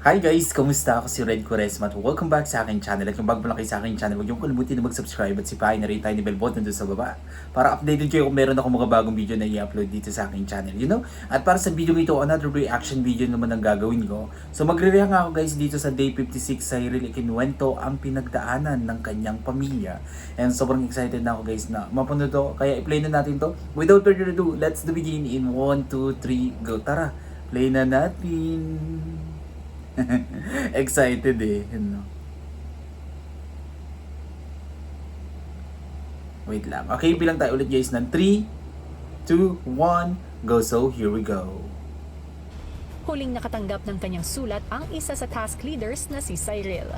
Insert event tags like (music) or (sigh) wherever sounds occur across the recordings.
Hi guys! Kumusta? Ako si Red Quaresma at welcome back sa aking channel. At kung bago pa lang kayo sa aking channel, huwag niyong kalimutin na mag-subscribe at sipahin na rin tayo ni bell button doon sa baba para updated kayo kung meron ako mga bagong video na i-upload dito sa aking channel. You know? At para sa video ito, another reaction video naman ang gagawin ko. So magre-react ako guys dito sa day 56 sa Cyril Ikinwento ang pinagdaanan ng kanyang pamilya. And sobrang excited na ako guys na mapanood to. Kaya i-play na natin to. Without further ado, let's begin in 1, 2, 3, go. Tara! Play na natin! (laughs) Excited eh. No? Wait lang. Okay, bilang tayo ulit guys ng 3, 2, 1, go. So, here we go. Huling nakatanggap ng kanyang sulat ang isa sa task leaders na si Cyril.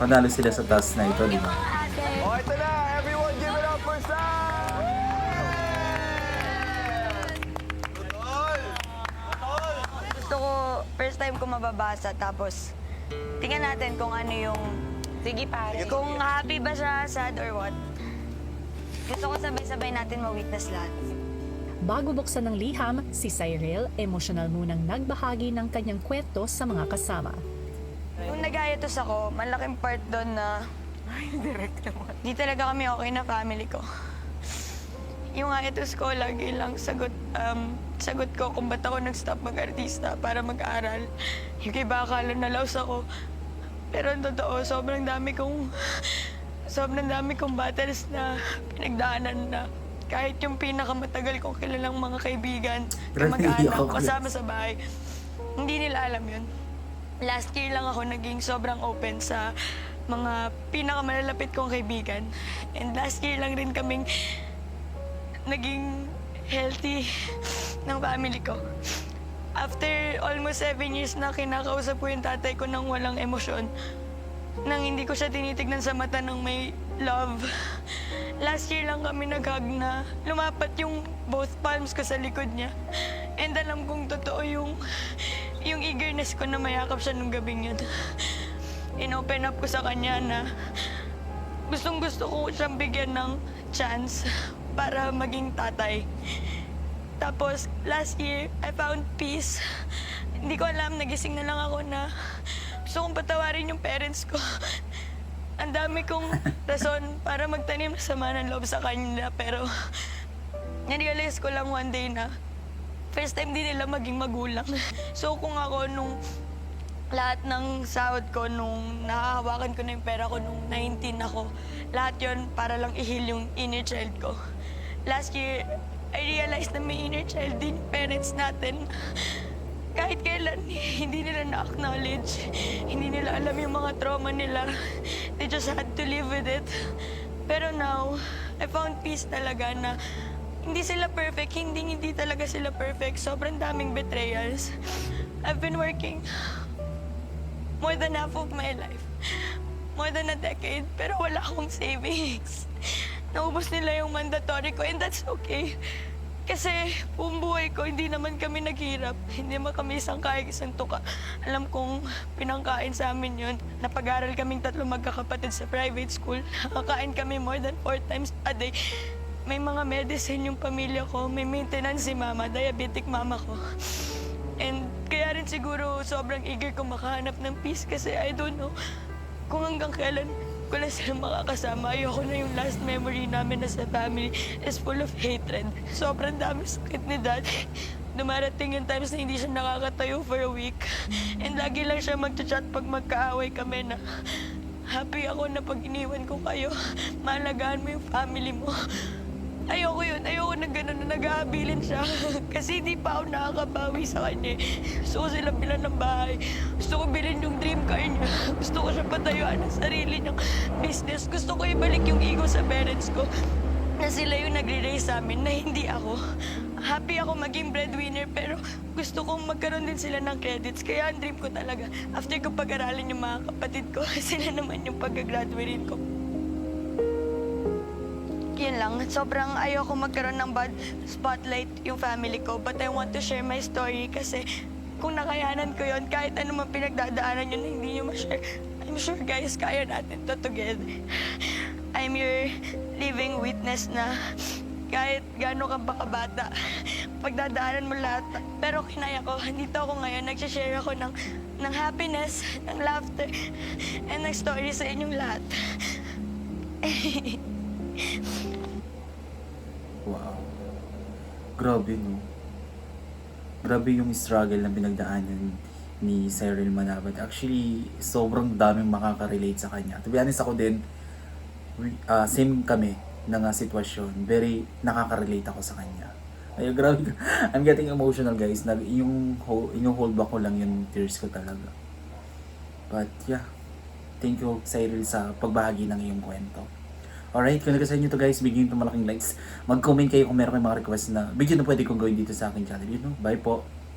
Panalo sila sa task na ito, di ba? Oh, ito na! Everyone give it up for Sam! Gusto ko, first time ko mababasa, tapos tingnan natin kung ano yung, Sige pare. kung happy ba siya, sad or what. Gusto ko sabay-sabay natin ma-witness lahat. Bago buksan ng liham, si Cyril emosyonal munang nagbahagi ng kanyang kwento sa mga kasama. Nag-hiatus ako, malaking part doon na Direct naman. di talaga kami okay na family ko. Yung hiatus ko, lagi lang sagot, um, sagot ko kung ba't ako nag-stop mag-artista para mag-aral. Yung kay Bakalo, nalaos ako. Pero ang totoo, sobrang dami kong, sobrang dami kong battles na pinagdaanan na kahit yung pinakamatagal kong kilalang mga kaibigan, kamag-anak, kasama sa bahay, hindi nila alam yun. Last year lang ako naging sobrang open sa mga pinakamalalapit kong kaibigan. And last year lang rin kaming naging healthy ng family ko. After almost seven years na kinakausap ko yung tatay ko ng walang emosyon, nang hindi ko siya tinitignan sa mata ng may love. Last year lang kami nag-hug na lumapat yung both palms ko sa likod niya. And alam kong totoo yung, yung eagerness ko na mayakap siya nung gabing yun. In-open up ko sa kanya na gustong gusto ko siyang bigyan ng chance para maging tatay. Tapos, last year, I found peace. Hindi ko alam, nagising na lang ako na gusto kong patawarin yung parents ko. Ang dami kong rason para magtanim ng sama ng loob sa kanila. Pero, narealize ko lang one day na first time din nila maging magulang. So, kung ako nung lahat ng sahod ko nung nakahawakan ko na yung pera ko nung 19 ako, lahat yon para lang i-heal yung inner child ko. Last year, I realized na may inner child din parents natin. Kahit kailan, hindi nila na-acknowledge. Hindi nila alam yung mga trauma nila. They just had to live with it. Pero now, I found peace talaga na hindi sila perfect, hindi hindi talaga sila perfect. Sobrang daming betrayals. I've been working more than half of my life. More than a decade, pero wala akong savings. (laughs) Naubos nila yung mandatory ko and that's okay. Kasi buong buhay ko, hindi naman kami naghirap. Hindi naman kami isang kahit isang tuka. Alam kong pinangkain sa amin yun. Napag-aral kaming tatlo magkakapatid sa private school. Nakakain kami more than four times a day. May mga medicine yung pamilya ko. May maintenance si mama, diabetic mama ko. And kaya rin siguro sobrang eager ko makahanap ng peace kasi I don't know kung hanggang kailan ko na sila makakasama. Ayoko na yung last memory namin na sa family is full of hatred. Sobrang dami sakit ni dad. Dumarating yung times na hindi siya nakakatayo for a week. And lagi lang siya mag-chat pag magkaaway kami na happy ako na pag iniwan ko kayo, maalagaan mo yung family mo. Ayoko yun. Ayoko na gano'n na nag-aabilin siya. (laughs) Kasi hindi pa ako nakakabawi sa kanya. Gusto ko sila bilan ng bahay. Gusto ko bilhin yung dream car niya. (laughs) Gusto ko siya patayuan ng sarili niyang business. Gusto ko ibalik yung ego sa parents ko. Na sila yung nagre-raise sa amin, na hindi ako. Happy ako maging breadwinner, pero gusto kong magkaroon din sila ng credits. Kaya ang dream ko talaga, after ko pag-aralin yung mga kapatid ko, (laughs) sila naman yung pag-graduate ko yun lang. Sobrang ayoko magkaroon ng bad spotlight yung family ko. But I want to share my story kasi kung nakayanan ko yon kahit ano pinagdadaanan yun hindi nyo ma-share, I'm sure guys, kaya natin to together. I'm your living witness na kahit gaano ka ba kabata, pagdadaanan mo lahat. Pero kinaya ko, dito ako ngayon, nagsishare ako ng, ng happiness, ng laughter, and ng story sa inyong lahat. (laughs) Wow. Grabe, no? Grabe yung struggle na pinagdaanan ni Cyril Manabat. Actually, sobrang daming makaka-relate sa kanya. To be honest, ako din, ah, same kami ng ah, sitwasyon. Very nakaka-relate ako sa kanya. Ay, grabe. (laughs) I'm getting emotional, guys. Nag, yung, yung hold back ko lang yung tears ko talaga. But, yeah. Thank you, Cyril, sa pagbahagi ng iyong kwento. Alright, kung nagustuhan nyo to guys, bigyan nyo malaking likes. Mag-comment kayo kung meron kayong mga request na video na pwede kong gawin dito sa aking channel. You know, bye po.